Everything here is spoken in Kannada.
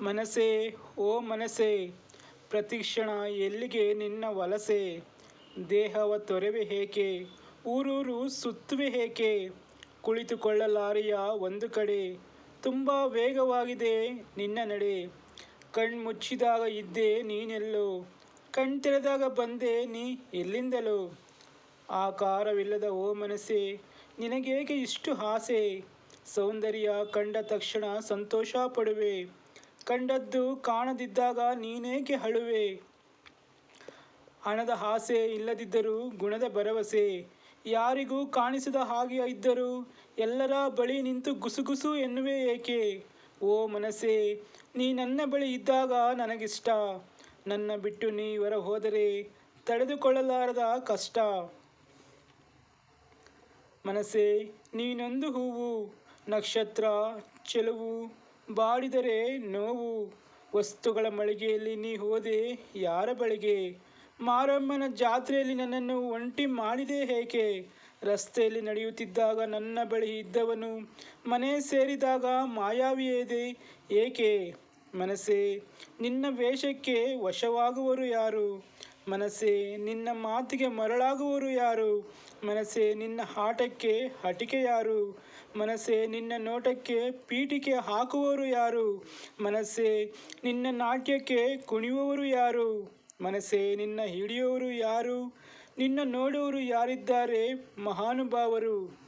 ಮನಸ್ಸೇ, ಓ ಮನಸ್ಸೇ, ಪ್ರತಿಕ್ಷಣ ಎಲ್ಲಿಗೆ ನಿನ್ನ ವಲಸೆ? ದೇಹವ ತೊರೆವೆ ಹೇಕೆ ಊರೂರು ಸುತ್ತುವೆ ಹೇಕೆ ಕುಳಿತುಕೊಳ್ಳಲಾರಿಯ ಒಂದು ಕಡೆ ತುಂಬ ವೇಗವಾಗಿದೆ ನಿನ್ನ ನಡೆ. ಕಣ್ಮುಚ್ಚಿದಾಗ ಇದ್ದೆ ನೀನೆಲ್ಲೋ ಕಣ್ ತೆರೆದಾಗ ಬಂದೆ ನೀ ಎಲ್ಲಿಂದಲೋ? ಆಕಾರವಿಲ್ಲದ ಓ ಮನಸ್ಸೇ, ನಿನಗೇಕೆ ಇಷ್ಟು ಆಸೆ? ಸೌಂದರ್ಯ ಕಂಡ ತಕ್ಷಣ ಸಂತೋಷ ಪಡುವೆ. ಕಂಡದ್ದು ಕಾಣದಿದ್ದಾಗ ನೀನೇಕೆ ಅಳುವೆ? ಹಣದ ಆಸೆ ಇಲ್ಲದಿದ್ದರೂ ಗುಣದ ಭರವಸೆ. ಯಾರಿಗೂ ಕಾಣಿಸದ ಹಾಗೆ ಇದ್ದರೂ ಎಲ್ಲರ ಬಳಿ ನಿಂತು ಗುಸುಗುಸು ಎನ್ನುವೆ ಏಕೆ? ಓ ಮನಸ್ಸೇ, ನೀ ನನ್ನ ಬಳಿ ಇದ್ದಾಗ ನನಗಿಷ್ಟ. ನನ್ನ ಬಿಟ್ಟು ನೀ ಹೊರ ಹೋದರೆ ತಡೆದುಕೊಳ್ಳಲಾರದ ಕಷ್ಟ. ಮನಸ್ಸೇ, ನೀನೊಂದು ಹೂವು, ನಕ್ಷತ್ರ, ಚೆಲುವು ಬಾಡಿದರೆ ನೋವು, ವಸ್ತುಗಳ ಮಳಿಗೆಯಲ್ಲಿ ನೀ ಹೋದೆ, ಯಾರ ಬಳಿಗೆ? ಮಾರಮ್ಮನ ಜಾತ್ರೆಯಲ್ಲಿ ನನ್ನನ್ನು ಒಂಟಿ ಮಾಡಿದೆ ಹೇಗೆ? ರಸ್ತೆಯಲ್ಲಿ ನಡೆಯುತ್ತಿದ್ದಾಗ ನನ್ನ ಬಳಿ ಇದ್ದವನು ಮನೆ ಸೇರಿದಾಗ ಮಾಯಾವಿಯೇದೆ, ಏಕೆ? ಮನಸ್ಸೇ, ನಿನ್ನ ವೇಷಕ್ಕೆ ವಶವಾಗುವರು ಯಾರು? ಮನಸ್ಸೇ, ನಿನ್ನ ಮಾತಿಗೆ ಮರಳಾಗುವರು ಯಾರು? ಮನಸ್ಸೇ, ನಿನ್ನ ಆಟಕ್ಕೆ ಹಟಿಕೆ ಯಾರು? ಮನಸ್ಸೆ, ನಿನ್ನ ನೋಟಕ್ಕೆ ಪೀಠಿಕೆ ಹಾಕುವವರು ಯಾರು? ಮನಸ್ಸೇ, ನಿನ್ನ ನಾಟ್ಯಕ್ಕೆ ಕುಣಿಯುವವರು ಯಾರು? ಮನಸ್ಸೆ, ನಿನ್ನ ಹಿಡಿಯುವವರು ಯಾರು? ನಿನ್ನ ನೋಡುವರು ಯಾರಿದ್ದಾರೆ ಮಹಾನುಭಾವರು?